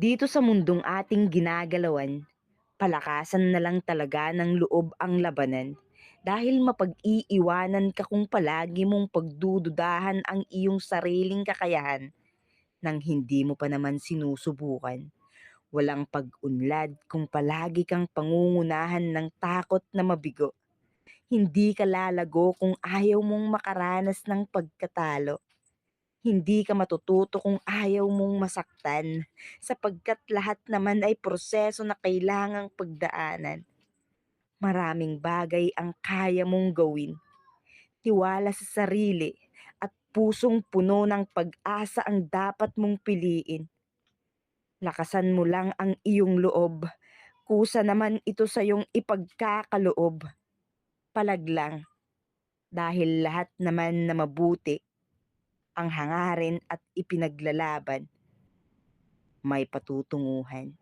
Dito sa mundong ating ginagalawan, palakasan na lang talaga ng loob ang labanan. Dahil mapag-iiwanan ka kung palagi mong pagdududahan ang iyong sariling kakayahan nang hindi mo pa naman sinusubukan. Walang pag-unlad kung palagi kang pangungunahan ng takot na mabigo. Hindi ka lalago kung ayaw mong makaranas ng pagkatalo. Hindi ka matututo kung ayaw mong masaktan, sapagkat lahat naman ay proseso na kailangang pagdaanan. Maraming bagay ang kaya mong gawin. Tiwala sa sarili at pusong puno ng pag-asa ang dapat mong piliin. Lakasan mo lang ang iyong loob. Kusa naman ito sa iyong ipagkakaloob. Palaglang. Dahil lahat naman na mabuti ang hangarin at ipinaglalaban, may patutunguhan.